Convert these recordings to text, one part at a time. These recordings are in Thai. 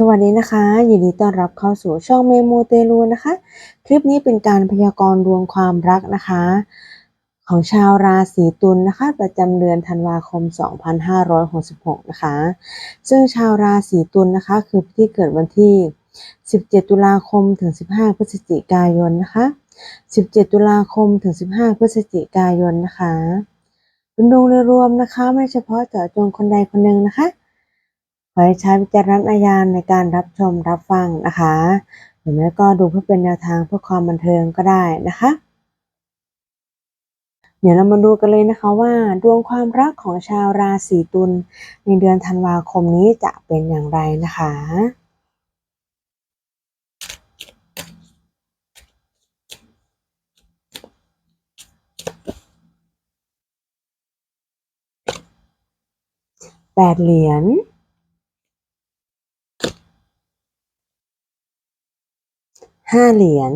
สวัสดีนะคะ ยินดีต้อนรับเข้าสู่ช่องเมโมเตลูนะคะ คลิปนี้เป็นการพยากรณ์ดวงความรักนะคะ ของชาวราศีตุลนนะคะ ประจำเดือนธันวาคม 2566 นะคะ ซึ่งชาวราศีตุลนนะคะ คือผู้ที่เกิดวันที่ 17 ตุลาคมถึง 15 พฤศจิกายนนะคะ 17 ตุลาคมถึง 15 พฤศจิกายนนะคะเป็นดวงโดยรวมนะคะ ไม่เฉพาะเจาะจงคนใดคนหนึ่งนะคะ ให้ใช้วิจารณญาณในการรับชมรับฟังนะคะหรือไม่ก็ดูเพื่อเป็นแนวทางเพื่อความบันเทิงก็ได้นะคะ เดี๋ยวเรามาดูกันเลยนะคะว่าดวงความรักของชาวราศีตุลในเดือนธันวาคมนี้จะเป็นอย่างไรนะคะแปดเหรียญ ห้าเหรียญ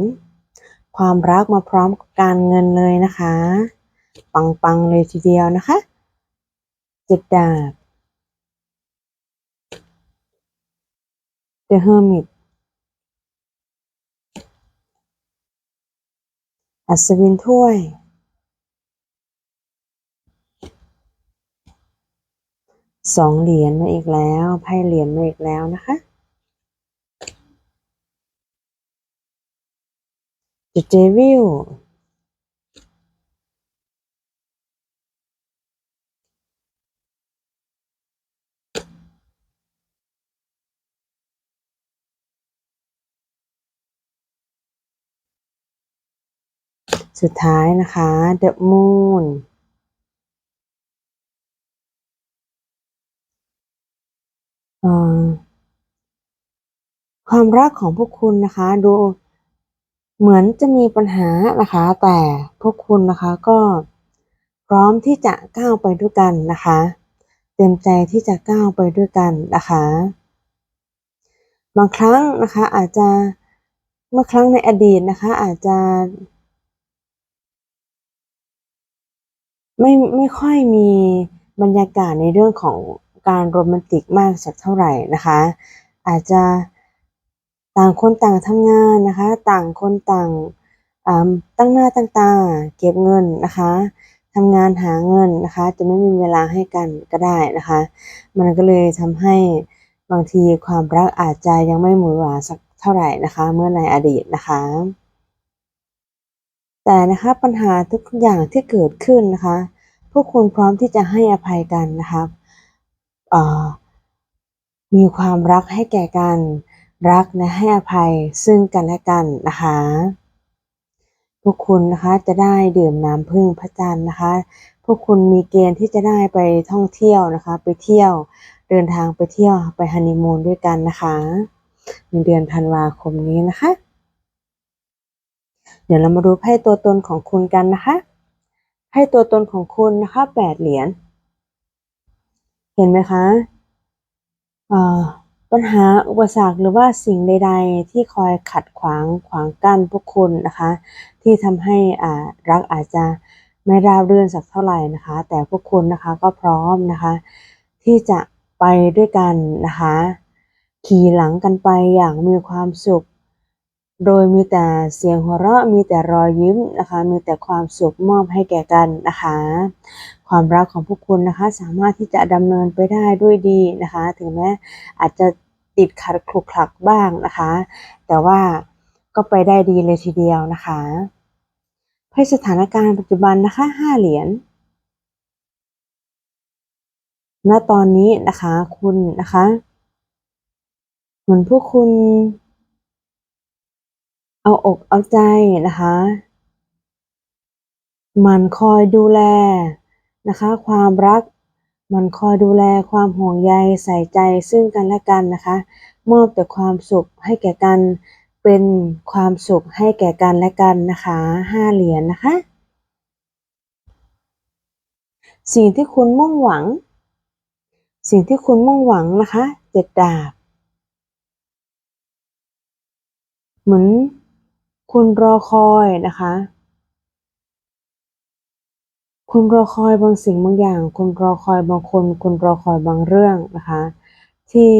ความรักมาพร้อมกับการเงินเลยนะคะ ปังๆเลยทีเดียวนะคะเจ็ดดาบ The Hermit อัศวินถ้วย สองเหรียญมาอีกแล้วไพ่เหรียญมาอีกแล้วนะคะ The Devil สุดท้ายนะคะ The Moon ความรักของพวกคุณนะคะ ดู เหมือนจะมีปัญหานะคะ แต่พวกคุณนะคะก็พร้อมที่จะก้าวไปด้วยกันนะคะ เต็มใจที่จะก้าวไปด้วยกันนะคะ บางครั้งนะคะอาจจะเมื่อครั้งในอดีตนะคะ อาจจะ ไม่ไม่ค่อยมีบรรยากาศในเรื่องของการโรแมนติกมากสักเท่าไหร่นะคะ อาจจะ ต่างคนต่างทำงานนะคะ ต่างคนต่างตั้งหน้าตั้งตาเก็บเงินนะคะทำงานหาเงินนะคะ จะไม่มีเวลาให้กันก็ได้นะคะ มันก็เลยทำให้บางทีความรักอาจจะยังไม่หมือหวาสักเท่าไหร่นะคะ เมื่อในอดีตนะคะ แต่นะคะปัญหาทุกอย่างที่เกิดขึ้นนะคะ พวกคุณพร้อมที่จะให้อภัยกันนะคะมีความรักให้แก่กัน รักและให้อภัยซึ่งกันและกันนะคะพวกคุณนะคะจะได้ดื่มน้ำพึ่งพระจันทร์นะคะ พวกคุณมีเกณฑ์ที่จะได้ไปท่องเที่ยวนะคะ ไปเที่ยวเดินทางไปเที่ยวไปฮันนีมูนด้วยกันนะคะในเดือนธันวาคมนี้นะคะ เดี๋ยวเรามาดูไพ่ตัวตนของคุณกันนะคะไพ่ตัวตนของคุณนะคะแปดเหรียญเห็นไหมคะอ่า ปัญหาอุปสรรคหรือว่าสิ่งใด ๆ ที่คอยขัดขวางขวางกั้นพวกคุณนะคะ ที่ทำให้อ่ารักอาจจะไม่ราบรื่นสักเท่าไหร่นะคะ แต่พวกคุณนะคะก็พร้อมนะคะ ที่จะไปด้วยกันนะคะ ขี่หลังกันไปอย่างมีความสุข โดยมีแต่เสียงหัวเราะมีแต่รอยยิ้มนะคะ มีแต่ความสุขมอบให้แก่กันนะคะ ความรักของพวกคุณนะคะ สามารถที่จะดำเนินไปได้ด้วยดีนะคะ ถึงแม้อาจจะติดขัดคลุกคลักบ้างนะคะ แต่ว่าก็ไปได้ดีเลยทีเดียวนะคะไพ่สถานการณ์ปัจจุบันนะคะห้าเหรียญณตอนนี้นะคะคุณนะคะเหมือนพวกคุณ เอาอกเอาใจนะคะ มันคอยดูแล นะคะ ความรักมันคอยดูแลความห่วงใยใส่ใจซึ่งกันและกันนะคะ มอบแต่ความสุขให้แก่กัน เป็นความสุขให้แก่กันและกันนะคะห้าเหรียญนะคะ สิ่งที่คุณมุ่งหวัง สิ่งที่คุณมุ่งหวังนะคะเจ็ดดาบ เหมือนคุณรอคอยนะคะ คุณรอคอยบางสิ่งบางอย่าง คุณรอคอยบางคน คุณรอคอยบางเรื่องนะคะ ที่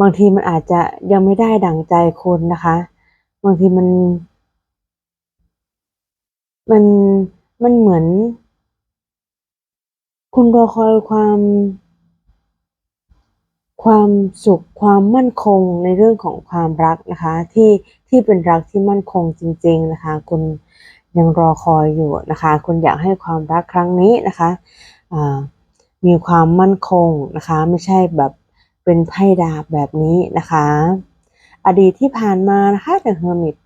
บางทีมันอาจจะยังไม่ได้ดั่งใจคุณนะคะ บางทีมัน มันมันเหมือน คุณรอคอยความ ความสุขความมั่นคงในเรื่องของความรักนะคะ ที่ที่เป็นรักที่มั่นคงจริง ๆนะคะ คุณ ยังรอคอยอยู่นะคะ คุณอยากให้ความรักครั้งนี้นะคะมีความมั่นคงนะคะ ไม่ใช่แบบเป็นไพ่ดาบแบบนี้นะคะ อดีตที่ผ่านมานะคะ The Hermit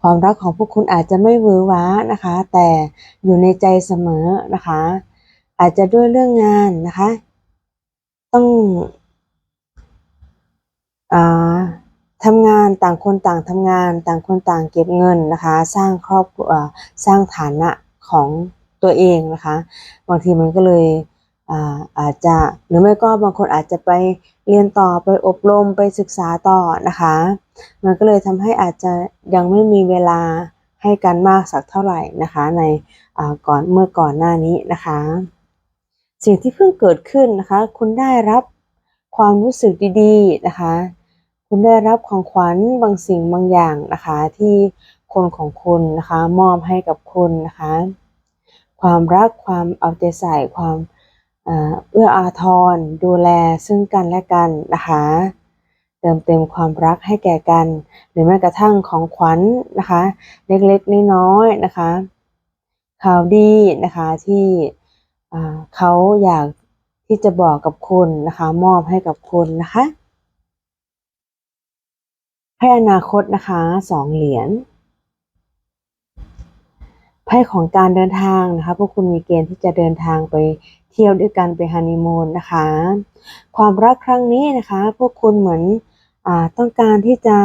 ความรักของพวกคุณอาจจะไม่หวือหวานะคะ แต่อยู่ในใจเสมอนะคะ อาจจะด้วยเรื่องงานนะคะ ต้องอ่า ทำงานต่างคนต่างทำงาน ต่างคนต่างเก็บเงินนะคะ สร้างครอบครัวสร้างฐานะของตัวเองนะคะบางทีมันก็เลยอาอาจจะหรือไม่ก็บางคนอาจจะไปเรียนต่อไปอบรมไปศึกษาต่อนะคะ มันก็เลยทำให้อาจจะยังไม่มีเวลาให้กันมากสักเท่าไหร่นะคะในก่อนเมื่อก่อนหน้านี้นะคะ สิ่งที่เพิ่งเกิดขึ้นนะคะ คุณได้รับความรู้สึกดีๆนะคะ คุณได้รับของขวัญบางสิ่งบางอย่างนะคะที่คนของคุณนะคะมอบให้กับคุณนะคะความรักความเอาใจใส่ความเอื้ออาทร ดูแลซึ่งกันและกันนะคะเติมเต็มความรักให้แก่กัน หรือแม้กระทั่งของขวัญนะคะ เล็กๆน้อยๆนะคะข่าวดีนะคะที่เขาอยากที่จะบอกกับคุณนะคะ มอบให้กับคุณนะคะ ให้อนาคตนะคะสองเหรียญไพ่ของการเดินทางนะคะพวกคุณมีเกณฑ์ที่จะเดินทางไปเที่ยวด้วยกันไปฮันนีมูนนะคะ ความรักครั้งนี้นะคะ พวกคุณเหมือนอต้องการที่จะ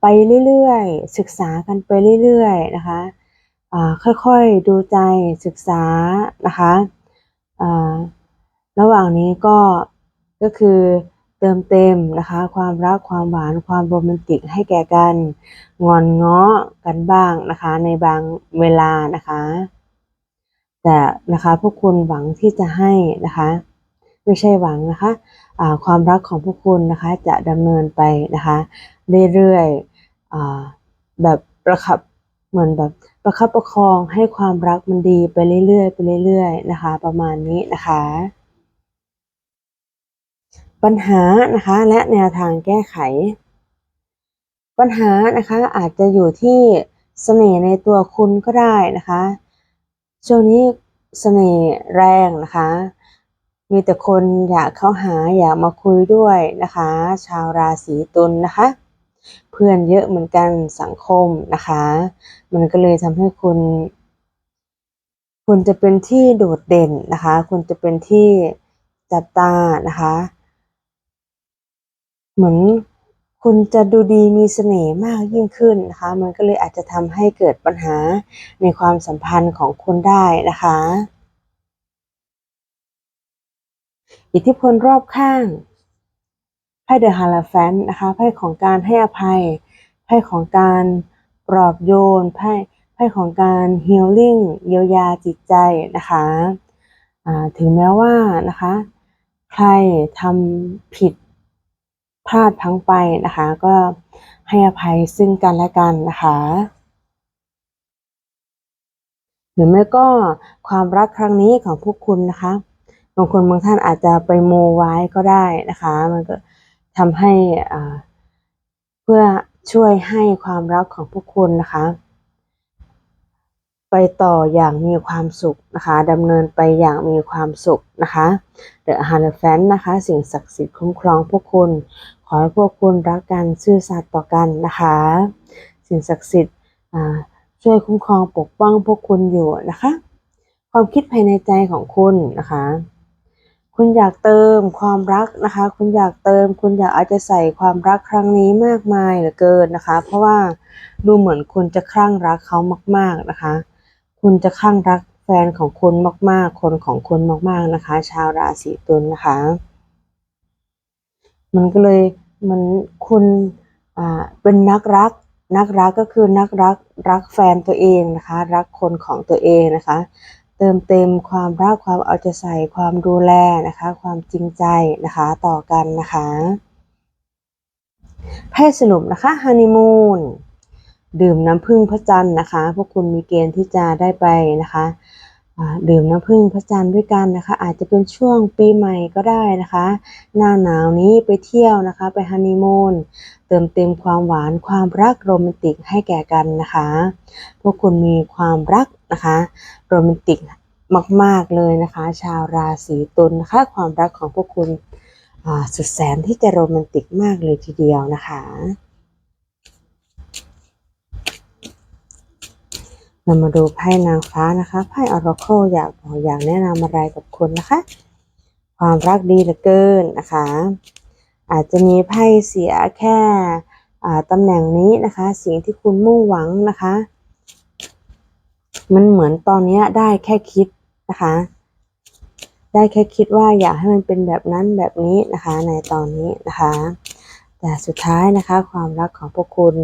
ไปเรื่อยๆ ศึกษากันไปเรื่อยๆนะคะค่อยๆดูใจศึกษานะคะอ่าระหว่างนี้ก็ก็คือ เติมเต็มนะคะ ความรักความหวานความโรแมนติกให้แก่กันงอนง้อกันบ้างนะคะ ในบางเวลานะคะ แต่นะคะพวกคุณหวังที่จะให้นะคะ ไม่ใช่หวังนะคะความรักของพวกคุณนะคะจะดำเนินไปนะคะเรื่อยๆแบบประคับเหมือนแบบประคับประคองให้ความรักมันดีไปเรื่อยๆไปเรื่อยๆนะคะ ประมาณนี้นะคะ ปัญหานะคะและแนวทางแก้ไข ปัญหานะคะอาจจะอยู่ที่เสน่ห์ในตัวคุณก็ได้นะคะ ช่วงนี้เสน่ห์แรงนะคะ มีแต่คนอยากเข้าหาอยากมาคุยด้วยนะคะ ชาวราศีตุลนะคะ เพื่อนเยอะเหมือนกันสังคมนะคะ มันก็เลยทำให้คุณ คุณจะเป็นที่โดดเด่นนะคะ คุณจะเป็นที่จับตานะคะ เหมือนคุณจะดูดีมีเสน่ห์มากยิ่งขึ้นนะคะ มันก็เลยอาจจะทำให้เกิดปัญหาในความสัมพันธ์ของคุณได้นะคะ อิทธิพลรอบข้างไพ่เดอะฮาราแฟนนะคะไพ่ของการให้อภัยไพ่ของการปลอบโยนไพ่ไพ่ของการฮีลลิ่งเยียวยาจิตใจนะคะถึงแม้ว่านะคะ ใครทำผิด พลาดพังไปนะคะ ก็ให้อภัยซึ่งกันและกันนะคะ หรือไม่ก็ความรักครั้งนี้ของพวกคุณนะคะบางคนบางท่านอาจจะไปโมไว้ก็ได้นะคะ มันก็ทำให้อ่าเพื่อช่วยให้ความรักของพวกคุณนะคะ ไปต่ออย่างมีความสุขนะคะดำเนินไปอย่างมีความสุขนะคะเดอะฮาร์แฟนนะคะ สิ่งศักดิ์สิทธิ์คุ้มครองพวกคุณ ขอให้พวกคุณรักกันซื่อสัตย์ต่อกันนะคะ สิ่งศักดิ์สิทธิ์ช่วยคุ้มครองปกป้องพวกคุณอยู่นะคะ ความคิดภายในใจของคุณนะคะ คุณอยากเติมความรักนะคะ คุณอยากเติม คุณอยากเอาใจใส่ความรักครั้งนี้มากมายเหลือเกินนะคะ เพราะว่าดูเหมือนคุณจะคลั่งรักเขามาก ๆนะคะ คุณจะคลั่งรักแฟนของคุณมาก ๆ คนของคุณมาก ๆนะคะ ชาวราศีตุลนะคะ มันก็เลยมันคุณอ่าเป็นนักรัก นักรักก็คือนักรักรักแฟนตัวเองนะคะ รักคนของตัวเองนะคะ เติมเต็มความรักความเอาใจใส่ความดูแลนะคะ ความจริงใจนะคะต่อกันนะคะไพ่สรุปนะคะฮันนีมูนดื่มน้ำผึ้งพระจันทร์นะคะ พวกคุณมีเกณฑ์ที่จะได้ไปนะคะ ดื่มน้ำผึ้งพระจันทร์ด้วยกันนะคะ อาจจะเป็นช่วงปีใหม่ก็ได้นะคะ หน้าหนาวนี้ไปเที่ยวนะคะ ไปฮันนีมูนเติมเต็มความหวานความรักโรแมนติกให้แก่กันนะคะ พวกคุณมีความรักนะคะโรแมนติกมาก ๆ เลยนะคะ ชาวราศีตุลนะคะ ความรักของพวกคุณสุดแสนที่จะโรแมนติกมากเลยทีเดียวนะคะ เรามาดูไพ่นางฟ้านะคะ ไพ่ออราเคิลอยากบอกอยากแนะนำอะไรกับคุณนะคะ ความรักดีเหลือเกินนะคะ อาจจะมีไพ่เสียแค่อ่าตำแหน่งนี้นะคะ สิ่งที่คุณมุ่งหวังนะคะ มันเหมือนตอนนี้ได้แค่คิดนะคะ ได้แค่คิดว่าอยากให้มันเป็นแบบนั้นแบบนี้นะคะ ในตอนนี้นะคะ แต่สุดท้ายนะคะ ความรักของพวกคุณ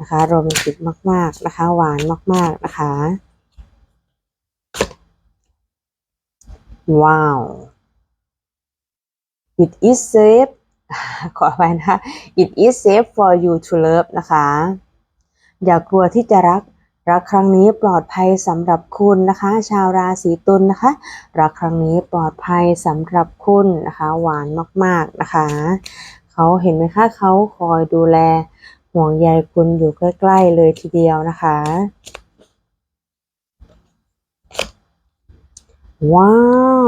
นะคะโรแมนติกมาก ๆ นะคะ หวานมาก ๆ นะคะ ว้าว it is safe ขอไปนะ it is safe for you to love นะคะ อย่ากลัวที่จะรัก รักครั้งนี้ปลอดภัยสำหรับคุณนะคะ ชาวราศีตุลนะคะ รักครั้งนี้ปลอดภัยสำหรับคุณนะคะ หวานมาก ๆ นะคะ เขาเห็นไหมคะเขาคอยดูแล ห่วงใยคุณอยู่ใกล้ๆเลยทีเดียวนะคะ ว้า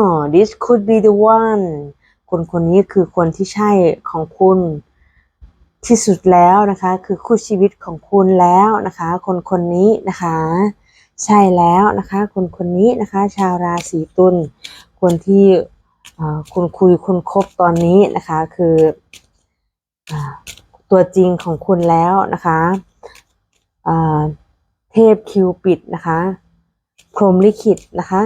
ว this could be the one คนคนนี้คือคนที่ใช่ของคุณที่สุดแล้วนะคะ คือคู่ชีวิตของคุณแล้วนะคะ คนคนนี้นะคะ ใช่แล้วนะคะ คนคนนี้นะคะ ชาวราศีตุลคนที่คุณคุยคุณคบตอนนี้นะคะ คืออ ตัวจริงของคุณแล้วนะคะเทพคิวปิดนะคะ พรมลิขิตนะคะ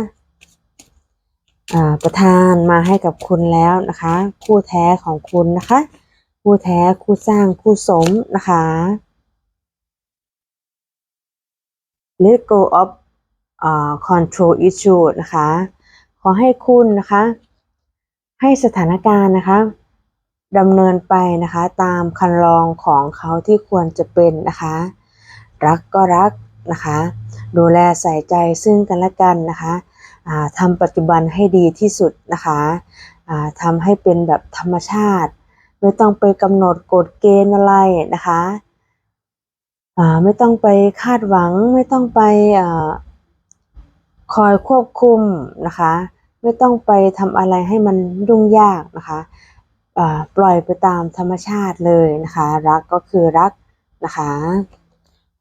ประทานมาให้กับคุณแล้วนะคะ คู่แท้ของคุณนะคะ คู่แท้คู่สร้างคู่สมนะคะ let go of อ่า control issue นะคะ ขอให้คุณนะคะ ให้สถานการณ์นะคะ ดำเนินไปนะคะตามคันลองของเขาที่ควรจะเป็นนะคะ รักก็รักนะคะ ดูแลใส่ใจซึ่งกันและกันนะคะอ่าทำปัจจุบันให้ดีที่สุดนะคะอ่าทำให้เป็นแบบธรรมชาติ ไม่ต้องไปกำหนดกฎเกณฑ์อะไรนะคะไม่ต้องไปคาดหวัง ไม่ต้องไปอคอยควบคุมนะคะ ไม่ต้องไปทำอะไรให้มันยุ่งยากนะคะ ปล่อยไปตามธรรมชาติเลยนะคะ รักก็คือรักนะคะ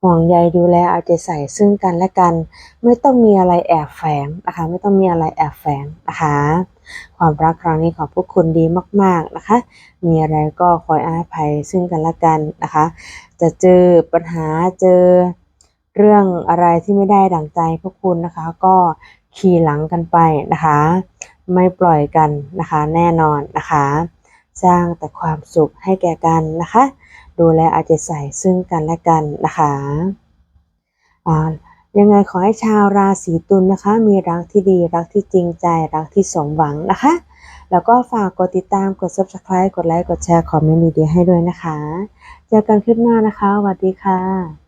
ห่วงใยดูแลเอาใจใส่ซึ่งกันและกัน ไม่ต้องมีอะไรแอบแฝงนะคะ ไม่ต้องมีอะไรแอบแฝงนะคะ ความรักครั้งนี้ของพวกคุณดีมาก ๆนะคะ มีอะไรก็คอยอาภัยซึ่งกันและกันนะคะ จะเจอปัญหาเจอเรื่องอะไรที่ไม่ได้ดั่งใจพวกคุณนะคะ ก็ขี่หลังกันไปนะคะ ไม่ปล่อยกันนะคะ แน่นอนนะคะ สร้างแต่ความสุขให้แก่กันนะคะ ดูแลอาใจใส่ซึ่งกันและกันนะคะยังไงขอให้ชาวราศีตุลนะคะ มีรักที่ดีรักที่จริงใจรักที่สมหวังนะคะ แล้วก็ฝากกดติดตามกด subscribe กดไลค์กดแชร์คอมเมนต์ดีๆให้ด้วยนะคะ เจอกันคลิปหน้านะคะสวัสดีค่ะ